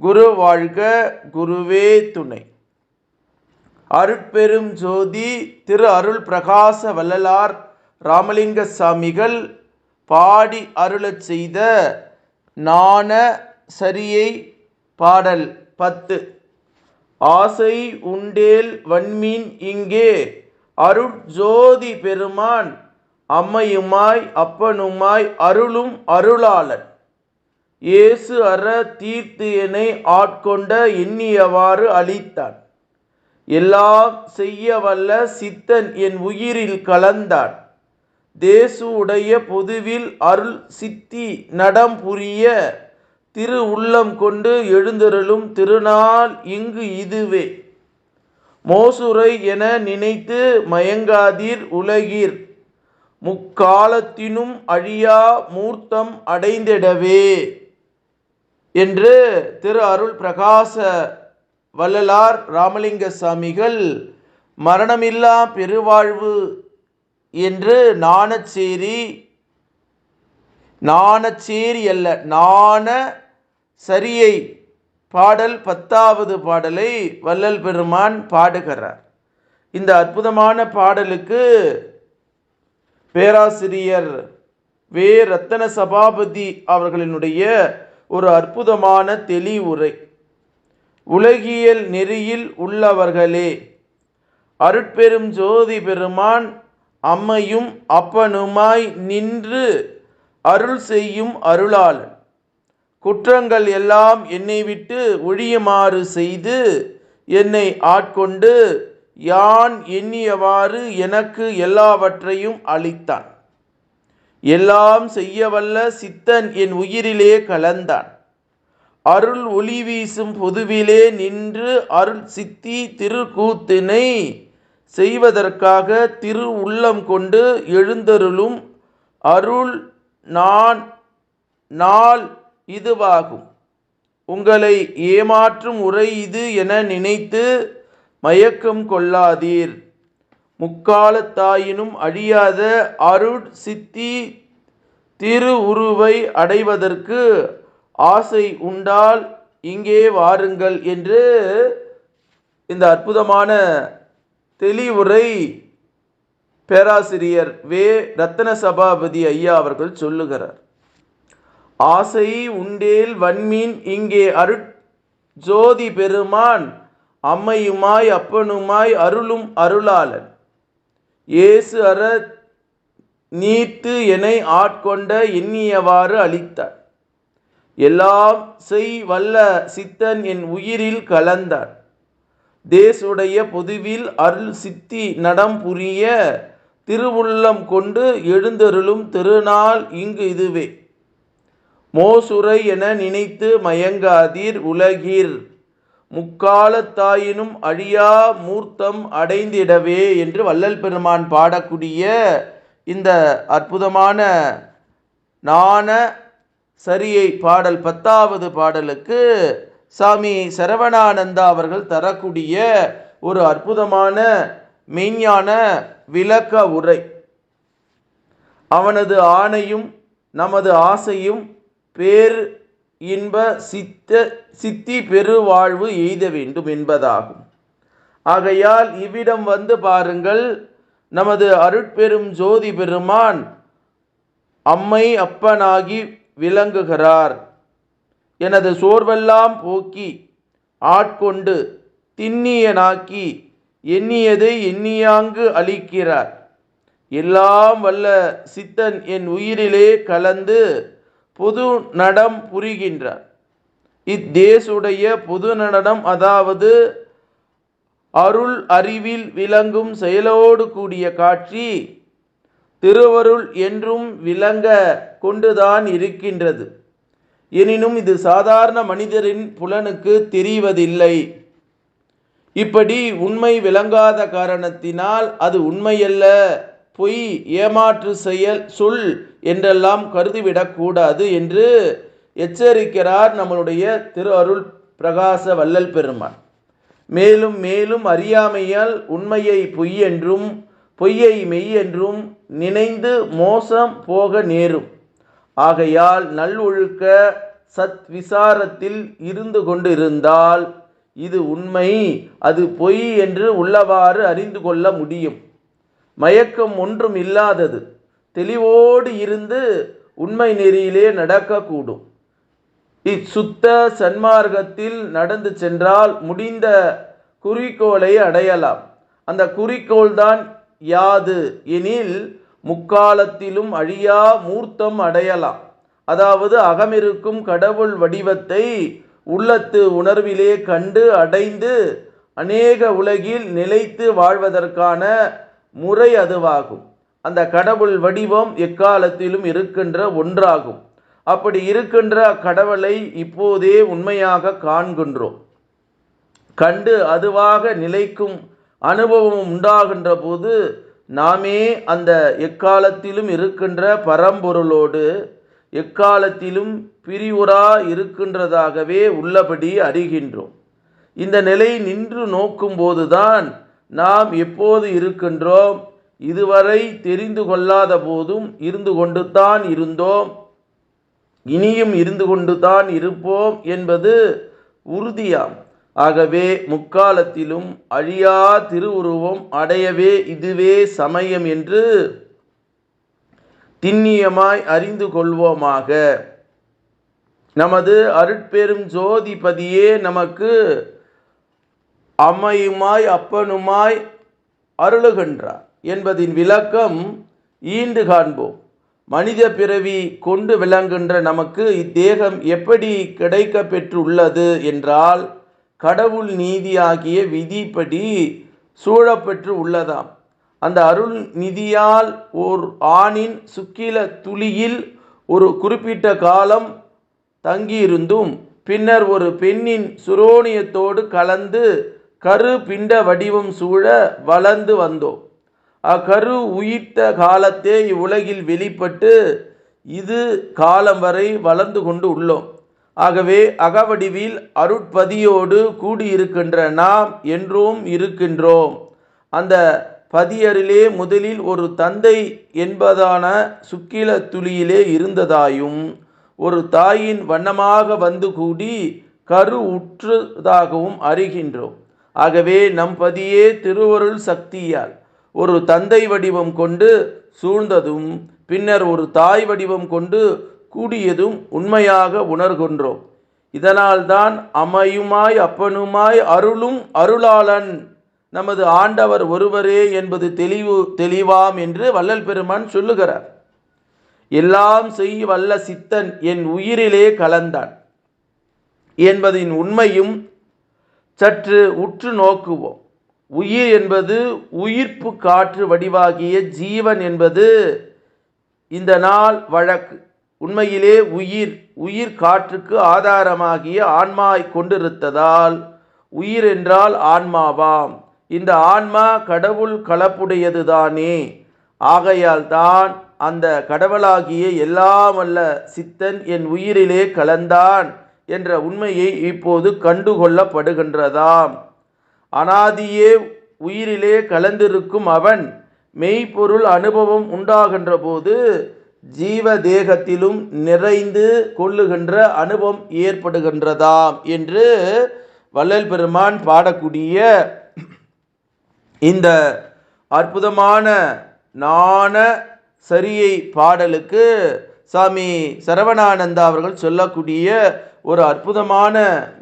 குரு வாழ்க குருவே துணை. அருட்பெரும் ஜோதி திரு அருள் பிரகாச வள்ளலார் ராமலிங்க சாமிகள் பாடி அருளச் செய்த நாண சரியை பாடல் பத்து. ஆசை உண்டேல் வன்மீன் இங்கே. அருட்ஜோதி பெருமான் அம்மையுமாய் அப்பனுமாய் அருளும் அருளாளன். இயேசு அற தீர்த்து என்னை ஆட்கொண்ட எண்ணியவாறு அளித்தான் எல்லாம் செய்ய வல்ல சித்தன் என் உயிரில் கலந்தான். தேசு உடைய பொதுவில் அருள் சித்தி நடம் புரிய திரு உள்ளம் கொண்டு எழுந்தருளும் திருநாள் இங்கு இதுவே. மோசுரை என நினைத்து மயங்காதீர் உலகீர். முக்காலத்தினும் அழியா மூர்த்தம் அடைந்திடவே. என்று திரு அருள் பிரகாச வள்ளலார் ராமலிங்க சாமிகள் மரணமில்லா பெருவாழ்வு என்று நாணச்சேரி நாணச்சேரி அல்ல நாண சரியை பாடல் பத்தாவது பாடலை வள்ளல் பெருமான் பாடுகிறார். இந்த அற்புதமான பாடலுக்கு பேராசிரியர் வே. ரத்தன சபாபதி அவர்களினுடைய ஒரு அற்புதமான தெளிவுரை. உலகியல் நெறியில் உள்ளவர்களே அருட்பெரும் ஜோதி பெருமான் அம்மையும் அப்பனுமாய் நின்று அருள் செய்யும் அருளாளன். குற்றங்கள் எல்லாம் என்னை விட்டு ஒழியுமாறு செய்து என்னை ஆட்கொண்டு யான் எண்ணியவாறு எனக்கு எல்லாவற்றையும் அளித்தான். எல்லாம் செய்யவல்ல சித்தன் என் உயிரிலே கலந்தான். அருள் ஒளி வீசும் பொதுவிலே நின்று அருள் சித்தி திருக்கூத்தினை செய்வதற்காக திரு உள்ளம் கொண்டு எழுந்தருளும் அருள் நான் நாள் இதுவாகும். உங்களை ஏமாற்றும் உரை இது என நினைத்து மயக்கம் கொள்ளாதீர். முக்காலத்தாயினும் அழியாத அருட் சித்தி திரு உருவை அடைவதற்கு ஆசை உண்டால் இங்கே வாருங்கள் என்று இந்த அற்புதமான தெளிவுரை பேராசிரியர் வே. ரத்தன சபாபதி ஐயா அவர்கள் சொல்லுகிறார். ஆசை உண்டேல் வன்மீன் இங்கே அருட் ஜோதி பெருமான் அம்மையுமாய் அப்பனுமாய் அருளும் அருளாளன். இயேசு அற நீத்து என்னை ஆட்கொண்ட எண்ணியவாறு அளித்தார். எல்லாம் செய் வல்ல சித்தன் என் உயிரில் கலந்தார். தேசுடைய பொதுவில் அருள் சித்தி நடம் புரிய திருவுள்ளம் கொண்டு எழுந்தருளும் திருநாள் இங்கு இதுவே. மோசுரை என நினைத்து மயங்காதீர் உலகீர். முக்காலத்தாயினும் அழியா மூர்த்தம் அடைந்திடவே என்று வள்ளல் பெருமான் பாடக்கூடிய இந்த அற்புதமான நாண சரியை பாடல் பத்தாவது பாடலுக்கு சாமி சரவணானந்தா அவர்கள் தரக்கூடிய ஒரு அற்புதமான மெய்ஞான விளக்க உரை. அவனது ஆணையும் நமது ஆசையும் பேர் இன்ப சித்த சித்தி பெருவாழ்வு எய்த வேண்டும் என்பதாகும். ஆகையால் இவ்விடம் வந்து பாருங்கள் நமது அருட்பெரும் ஜோதி பெருமான் அம்மை அப்பனாகி விளங்குகிறார். எனது சோர்வெல்லாம் போக்கி ஆட்கொண்டு திண்ணியனாக்கி எண்ணியதை எண்ணியாங்கு அளிக்கிறார். எல்லாம் வல்ல சித்தன் என் உயிரிலே கலந்து புது நடம் புரிகின்றார். இத்தேசுடைய புது நடனம் அதாவது அருள் அறிவில் விளங்கும் செயலோடு கூடிய காட்சி திருவருள் என்றும் விளங்க கொண்டுதான் இருக்கின்றது. எனினும் இது சாதாரண மனிதரின் புலனுக்கு தெரிவதில்லை. இப்படி உண்மை விளங்காத காரணத்தினால் அது உண்மையல்ல. பொய் ஏமாற்று செயல் சொல் என்றெல்லாம் கருதிவிடக்கூடாது என்று எச்சரிக்கிறார் நம்மளுடைய திரு அருள் பிரகாச வள்ளல் பெருமான். மேலும் மேலும் அறியாமையால் உண்மையை பொய் என்றும் பொய்யை மெய் என்றும் நினைந்து மோசம் போக நேரும். ஆகையால் நல்லொழுக்க சத் விசாரத்தில் இருந்து கொண்டிருந்தால் இது உண்மை அது பொய் என்று உள்ளவாறு அறிந்து கொள்ள முடியும். மயக்கம் ஒன்றும் இல்லாதது. தெளிவோடு இருந்து உண்மை நெறியிலே நடக்கக்கூடும். இச்சுத்த சன்மார்க்கத்தில் நடந்து சென்றால் முடிந்த குறிக்கோளை அடையலாம். அந்த குறிக்கோள் தான் யாது எனில் முக்காலத்திலும் அழியா மூர்த்தம் அடையலாம். அதாவது அகமிருக்கும் கடவுள் வடிவத்தை உள்ளத்து உணர்விலே கண்டு அடைந்து அநேக உலகில் நிலைத்து வாழ்வதற்கான முறை அதுவாகும். அந்த கடவுள் வடிவம் எக்காலத்திலும் இருக்கின்ற ஒன்றாகும். அப்படி இருக்கின்ற கடவுளை இப்போதே உண்மையாக காண்கின்றோம். கண்டு அதுவாக நிலைக்கும் அனுபவம் உண்டாகின்ற போது நாமே அந்த எக்காலத்திலும் இருக்கின்ற பரம்பொருளோடு எக்காலத்திலும் பிரிவுரா இருக்கின்றதாகவே உள்ளபடி அறிகின்றோம். இந்த நிலை நின்று நோக்கும்போதுதான் நாம் எப்போது இருக்கின்றோம்? இதுவரை தெரிந்து கொள்ளாத போதும் இருந்து கொண்டு தான் இருந்தோம். இனியும் இருந்து கொண்டு தான் இருப்போம் என்பது உறுதியாம். ஆகவே முக்காலத்திலும் அழியா திருவுருவம் அடையவே இதுவே சமயம் என்று திண்ணியமாய் அறிந்து கொள்வோமாக. நமது அருட்பெரும் ஜோதிபதியே நமக்கு அம்மையுமாய் அப்பனுமாய் அருளுகின்றார் என்பதின் விளக்கம் ஈண்டு காண்போம். மனித பிறவி கொண்டு விளங்குகின்ற நமக்கு இத்தேகம் எப்படி கிடைக்க பெற்றுள்ளது என்றால் கடவுள் நீதியாகிய விதிப்படி சூழப்பெற்று உள்ளதாம். அந்த அருள் நிதியால் ஓர் ஆணின் சுக்கில துளியில் ஒரு குறிப்பிட்ட காலம் தங்கியிருந்தும் பின்னர் ஒரு பெண்ணின் சுரோணியத்தோடு கலந்து கரு பிண்ட வடிவம் சூழ வளர்ந்து வந்தோம். அக்கரு உயிர்த்த காலத்தே இவ்வுலகில் வெளிப்பட்டு இது காலம் வரை வளர்ந்து கொண்டு உள்ளோம். ஆகவே அகவடிவில் அருட்பதியோடு கூடியிருக்கின்ற நாம் என்றும் இருக்கின்றோம். அந்த பதியரிலே முதலில் ஒரு தந்தை என்பதான சுக்கில துளியிலே இருந்ததாயும் ஒரு தாயின் வண்ணமாக வந்து கூடி கரு உற்றதாகவும் அறிகின்றோம். ஆகவே நம் பதியே திருவருள் சக்தியால். ஒரு தந்தை வடிவம் கொண்டு சூழ்ந்ததும் பின்னர் ஒரு தாய் வடிவம் கொண்டு கூடியதும் உண்மையாக உணர்கின்றோம். இதனால்தான் அமையுமாய் அப்பனுமாய் அருளும் அருளாளன். நமது ஆண்டவர் ஒருவரே என்பது தெளிவு தெளிவாம் என்று வள்ளல் பெருமான் சொல்லுகிறார். எல்லாம் செய் வல்ல சித்தன் என் உயிரிலே கலந்தான். என்பதின் உண்மையும் சற்று உற்று நோக்குவோம். உயிர் என்பது உயிர்ப்பு காற்று வடிவாகிய ஜீவன் என்பது இந்த நாள் வழக்கு. உண்மையிலே உயிர் உயிர் காற்றுக்கு ஆதாரமாகிய ஆன்மாய் கொண்டிருத்ததால் உயிர் என்றால் ஆன்மாவாம். இந்த ஆன்மா கடவுள் கலப்புடையதுதானே. ஆகையால் தான் அந்த கடவுளாகிய எல்லாம் வல்ல சித்தன் என் உயிரிலே கலந்தான். என்ற உண்மையை இப்போது கண்டுகொள்ளப்படுகின்றதாம். அனாதியே உயிரிலே கலந்திருக்கும் அவன் மெய்ப்பொருள் அனுபவம் உண்டாகின்ற போது ஜீவ தேகத்திலும் நிறைந்து கொள்ளுகின்ற அனுபவம் ஏற்படுகின்றதாம் என்று வள்ளல் பெருமான் பாடக்கூடிய இந்த அற்புதமான நாண சரியை பாடலுக்கு சாமி சரவணானந்தா அவர்கள் சொல்லக்கூடிய ஒரு அற்புதமான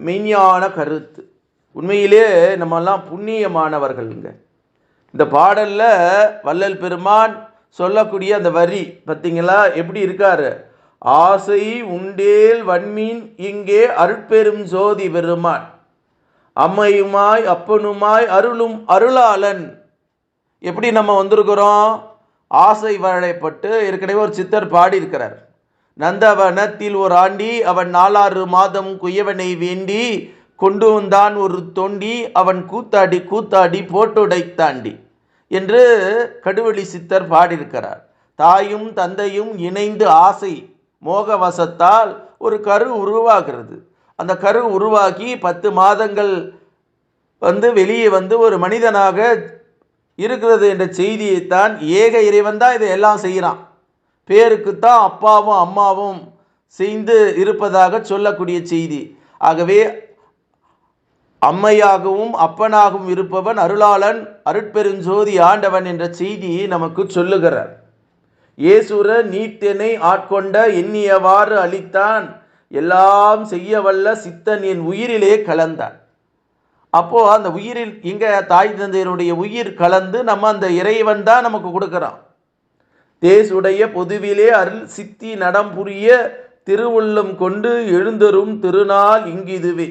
மெய்ஞான கருத்து. உண்மையிலே நம்மெல்லாம் புண்ணியமானவர்கள்ங்க. இந்த பாடலில் வள்ளல் பெருமான் சொல்லக்கூடிய அந்த வரி பார்த்தீங்களா எப்படி இருக்காரு? ஆசை உண்டேல் வன்மீன் இங்கே அருட்பெரும் ஜோதி பெருமான். அம்மையுமாய் அப்பனுமாய் அருளும் அருளாளன். எப்படி நம்ம வந்திருக்கிறோம்? ஆசை வாழைப்பட்டு ஏற்கனவே ஒரு சித்தர் பாடியிருக்கிறார். நந்தவனத்தில் ஒரு ஆண்டி அவன் நாலாறு மாதம் குயவனை வேண்டி கொண்டு வந்தான் ஒரு தொண்டி அவன் கூத்தாடி கூத்தாடி போட்டுடைத்தாண்டி என்று கடுவெளி சித்தர் பாடியிருக்கிறார். தாயும் தந்தையும் இணைந்து ஆசை மோகவசத்தால் ஒரு கரு உருவாகிறது. அந்த கரு உருவாகி பத்து மாதங்கள் வந்து வெளியே வந்து ஒரு மனிதனாக இருக்கிறது என்ற செய்தியைத்தான் ஏக இறைவன் தான் இதை எல்லாம் செய்கிறான். பேருக்குத்தான் அப்பாவும் அம்மாவும் செய்து இருப்பதாக சொல்லக்கூடிய செய்தி. ஆகவே அம்மையாகவும் அப்பனாகவும் இருப்பவன் அருளாளன் அருட்பெருஞ்சோதி ஆண்டவன் என்ற செய்தியை நமக்கு சொல்லுகிறார். இயேசுர நீத்தெனை ஆட்கொண்ட எண்ணியவாறு அளித்தான். எல்லாம் செய்ய வல்ல சித்தன் என் உயிரிலே கலந்தான். அப்போது அந்த உயிரில் இங்கே தாய் தந்தையினுடைய உயிர் கலந்து நம்ம அந்த இறைவன் தான் நமக்கு கொடுக்குறான். தேசுடைய பொதுவிலே அருள் சித்தி நடம் புரிய திருவுள்ளம் கொண்டு எழுந்தரும் திருநாள் இங்கிதுவே.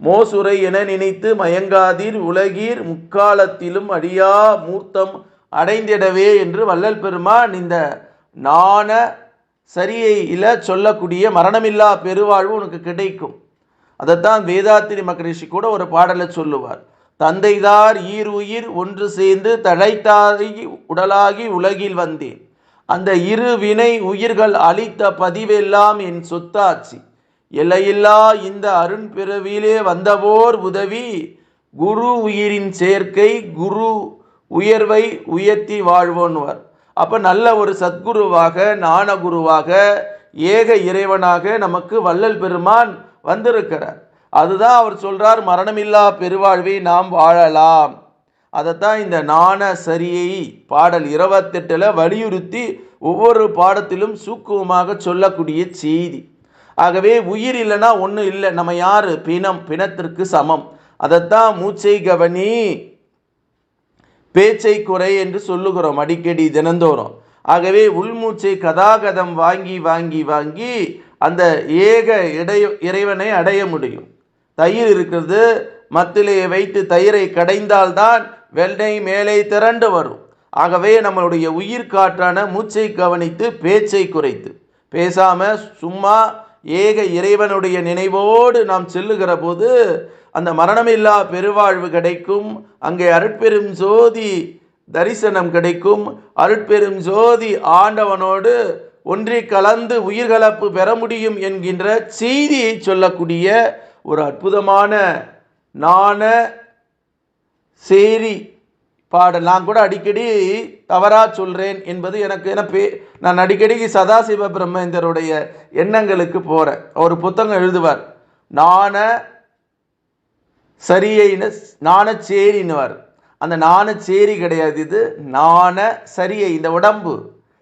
மோசுரை என நினைத்து மயங்காதீர் உலகீர் முக்காலத்திலும் அடியா மூர்த்தம் அடைந்திடவே என்று வள்ளல் பெருமான் இந்த நாண சரியையில் சொல்லக்கூடிய மரணமில்லா பெருவாழ்வு உனக்கு கிடைக்கும். அதைத்தான் வேதாத்திரி மகரிஷி கூட ஒரு பாடலை சொல்லுவார். தந்தைதார் ஈர் உயிர் ஒன்று சேர்ந்து தழைத்தாகி உடலாகி உலகில் வந்தேன். அந்த இரு வினை உயிர்கள் அளித்த பதிவெல்லாம் என் சொத்தாட்சி எல்லையில்லா இந்த அருண்பிறவிலே வந்தவோர் உதவி குரு உயிரின் சேர்க்கை குரு உயர்வை உயர்த்தி வாழ்வோன்வர். அப்போ நல்ல ஒரு சத்குருவாக ஞானகுருவாக ஏக இறைவனாக நமக்கு வள்ளல் பெருமான் வந்திருக்கிறார். அதுதான் அவர் சொல்றார் மரணமில்லா பெருவாழ்வை நாம் வாழலாம். அதைத்தான் இந்த நாண சரியை பாடல் இருபத்தெட்டில் வலியுறுத்தி ஒவ்வொரு பாடத்திலும் சூக்குவமாக சொல்லக்கூடிய செய்தி. ஆகவே உயிர் இல்லைன்னா ஒன்றும் இல்லை நம்ம யார்? பிணம் பிணத்திற்கு சமம். அதைத்தான் மூச்சை கவனி பேச்சை குறை என்று சொல்லுகிறோம் அடிக்கடி தினந்தோறும். ஆகவே உள்மூச்சை கதாகதம் வாங்கி வாங்கி வாங்கி அந்த ஏக இடைய இறைவனை அடைய முடியும். தயிர் இருக்கிறது மத்திலேயே வைத்து தயிரை கடைந்தால்தான் வெள்ளை மேலே திரண்டு வரும். ஆகவே நம்மளுடைய உயிர் காற்றான மூச்சை கவனித்து பேச்சை குறைத்து. பேசாம சும்மா ஏக இறைவனுடைய நினைவோடு நாம் செல்லுகிற போது அந்த மரணமில்லா பெருவாழ்வு கிடைக்கும் அங்கே அருட்பெரும் ஜோதி தரிசனம் கிடைக்கும் அருட்பெரும் ஜோதி ஆண்டவனோடு ஒன்றி கலந்து உயிர்கலப்பு பெற முடியும் என்கின்ற செய்தியை சொல்லக்கூடிய ஒரு அற்புதமான நாண சேரி பாடல். நான் கூட அடிக்கடி தவறாக சொல்கிறேன் என்பது எனக்கு என பே நான் அடிக்கடி சதாசிவ பிரம்மேந்தருடைய எண்ணங்களுக்கு போகிறேன் அவர் புத்தகம் எழுதுவார். நாண சரியைன்னு நாணச்சேரின்னுவார் அந்த நாணச்சேரி கிடையாது இது. நாண சரியை இந்த உடம்பு.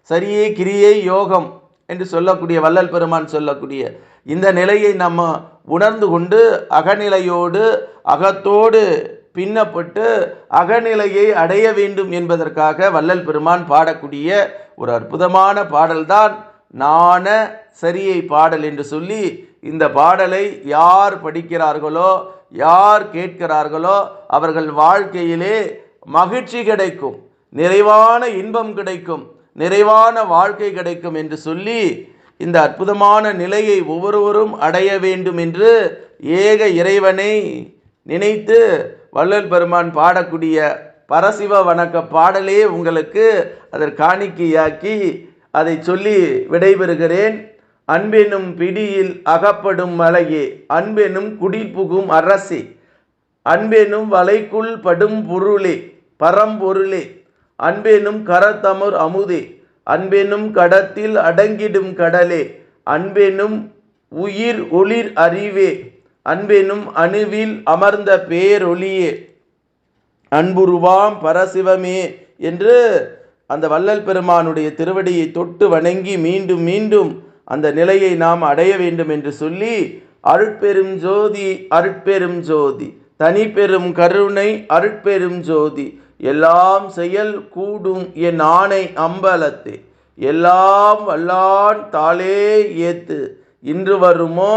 சரியே கிரியே யோகம் என்று சொல்லக்கூடிய வள்ளல் பெருமான் சொல்லக்கூடிய இந்த நிலையை நம்ம உணர்ந்து கொண்டு அகநிலையோடு அகத்தோடு பின்னப்பட்டு அகநிலையை அடைய வேண்டும் என்பதற்காக வள்ளல் பெருமான் பாடக்கூடிய ஒரு அற்புதமான பாடல்தான் நாண சரியை பாடல் என்று சொல்லி இந்த பாடலை யார் படிக்கிறார்களோ யார் கேட்கிறார்களோ அவர்கள் வாழ்க்கையிலே மகிழ்ச்சி கிடைக்கும் நிறைவான இன்பம் கிடைக்கும். நிறைவான வாழ்க்கை கிடைக்கும் என்று சொல்லி இந்த அற்புதமான நிலையை ஒவ்வொருவரும் அடைய வேண்டும் என்று ஏக இறைவனை நினைத்து வள்ளல் பெருமான் பாடக்கூடிய பரசிவ வணக்க பாடலே உங்களுக்கு அதற்கு காணிக்கையாக்கி அதை சொல்லி விடைபெறுகிறேன். அன்பெனும் பிடியில் அகப்படும் மலையே அன்பெனும் குடிபுகும் அரசே அன்பெனும் வலைக்குள் படும் பொருளே பரம்பொருளே அன்பெனும் கரத்தமர் அமுதே அன்பெனும் கடத்தில் அடங்கிடும் கடலே அன்பெனும் உயிர் ஒளிர் அறிவே அன்பெனும் அணுவில் அமர்ந்த பேரொளியே. அன்புருவாம் பரசிவமே என்று அந்த வள்ளல் பெருமானுடைய திருவடியை தொட்டு வணங்கி மீண்டும் மீண்டும் அந்த நிலையை நாம் அடைய வேண்டும் என்று சொல்லி அருட்பெரும் ஜோதி அருட்பெரும் ஜோதி தனி பெரும் கருணை அருட்பெரும் ஜோதி எல்லாம் செயல் கூடும் என் ஆணை அம்பலத்தே. எல்லாம் வல்லான் தாளே ஏத்து. இன்று வருமோ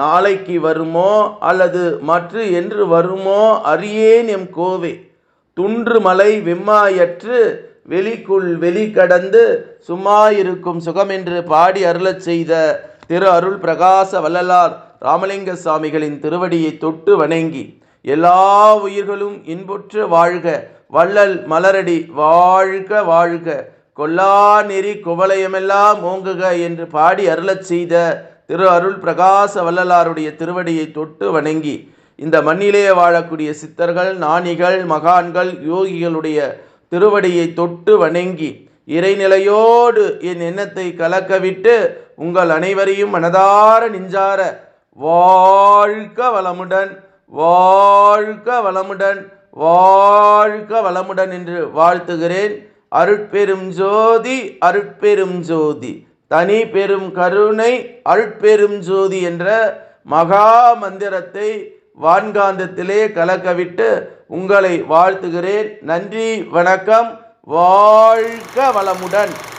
நாளைக்கு வருமோ அல்லது மற்ற என்று வருமோ அறியேன் எம் கோவே. துன்று மலை வெம்மாயற்று வெளிக்குள் வெளி கடந்து சும்மா இருக்கும் சுகம் என்று பாடி அருளச் செய்த திரு அருள் பிரகாச வள்ளலார் ராமலிங்க சாமிகளின் திருவடியை தொட்டு வணங்கி எல்லா உயிர்களும் இன்புற்று வாழ்க. வள்ளல் மலரடி வாழ்க வாழ்க கொல்லா நெறி குவலயமெல்லாம் ஓங்குக என்று பாடி அருளச் செய்த திரு அருள் பிரகாச வள்ளலாருடைய திருவடியை தொட்டு வணங்கி இந்த மண்ணிலே வாழக்கூடிய சித்தர்கள் நாணிகள் மகான்கள் யோகிகளுடைய திருவடியை தொட்டு வணங்கி இறைநிலையோடு என் எண்ணத்தை கலக்கவிட்டு உங்கள் அனைவரையும் மனதார நெஞ்சார வாழ்க வளமுடன் வாழ்க வளமுடன் வாழ்க வளமுடன் என்று வாழ்த்துகிறேன். அருட்பெரும் ஜோதி அருட்பெரும் ஜோதி. தனி பெரும் கருணை அருட்பெரும் ஜோதி என்ற மகா மந்திரத்தை வான்காந்தத்திலே கலக்கவிட்டு உங்களை வாழ்த்துகிறேன். நன்றி வணக்கம். வாழ்க வளமுடன்.